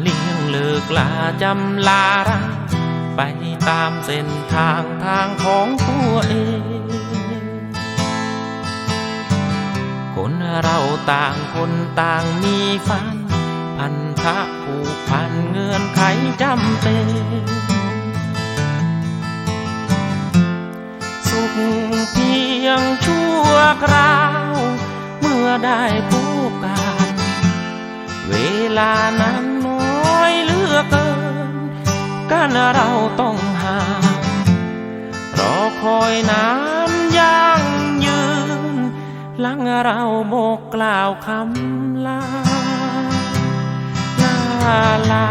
เลี้ยงเลิกลาจำลารักไปตามเส้นทางทางของตัวเอง คนเราต่างคนต่างมีฝัน พันธะผูกพันเงื่อนไขจำเป็น สุขเพียงชั่วคราว เมื่อได้พบกัน เวลานั้น กันเราต้องห่างรอคอยน้ำยังยืนหลังเราบอกกล่าวคำลาลาลา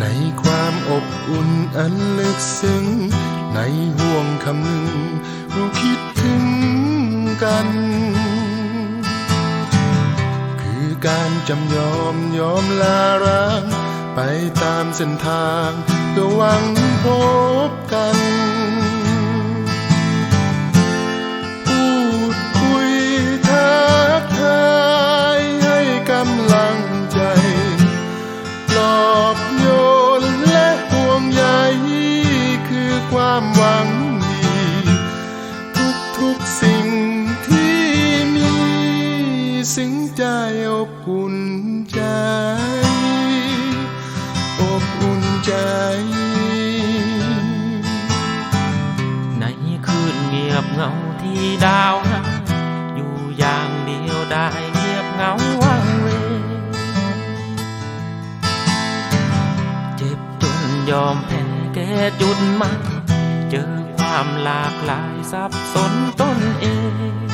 ในความอบอุ่นอันลึกซึ้งในห่วงคำหนึ่งเราคิดถึงกัน การจำยอมยอมลาร้าง ไปตามเส้นทางเพื่อหวังพบกัน พูดคุยทักทายให้กำลังใจปลอบโยนและห่วงใยคือความหวังดีทุกทุกๆสิ่งที่มีสิ่งใจ อบอุ่นใจ อบอุ่นใจ ในคืนเงียบเหงาที่ดาวอยู่อย่างเดียวได้เงียบเหงาวังเวเจ็บจนยอมแพ้แก่จุดมายเจอความหลากหลายสับสนตนเอง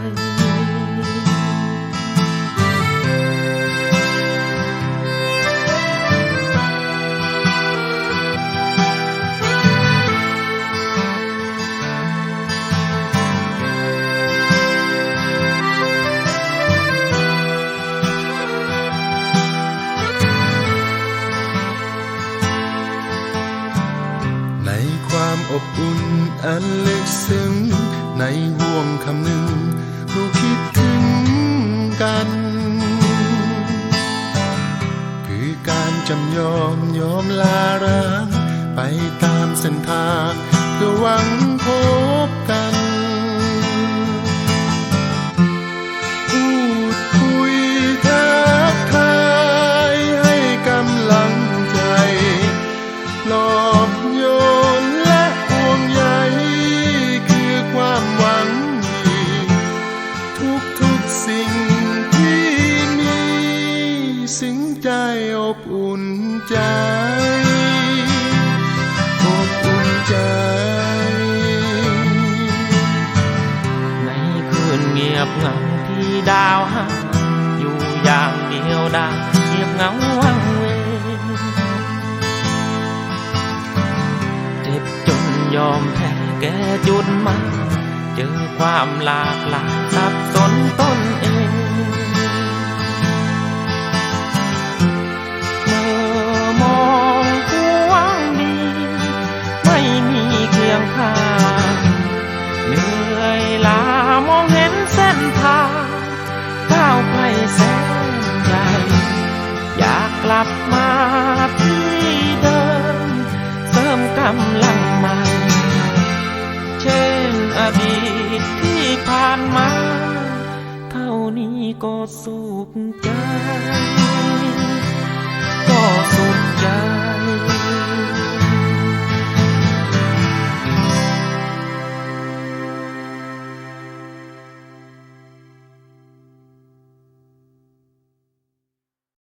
อบอุ่นอันลึกซึ้งในห่วงคำหนึ่งเราคิดถึงกัน คือการจำยอมยอมลาร้างไปตามเส้นทางเพื่อหวังพบกัน สิ่งที่มีสิ่งใจอบอุ่นใจ อบอุ่นใจ ในคืนเงียบเหงาที่ดาวหางอยู่อย่างเดียวได้เงียบเหงาวังเวงเจ็บจนยอมแพ้แก่จุดมายเจอความหลากหลายสับสน ยงข้างเหนื่อยล้ามองเห็นเส้นทางก้าวไกลแสนไกลอยากกลับมาที่เดิมเสริมกำลังใหม่เช่นอดีตที่ผ่านมา เท่านี้ก็สุขใจก็สุ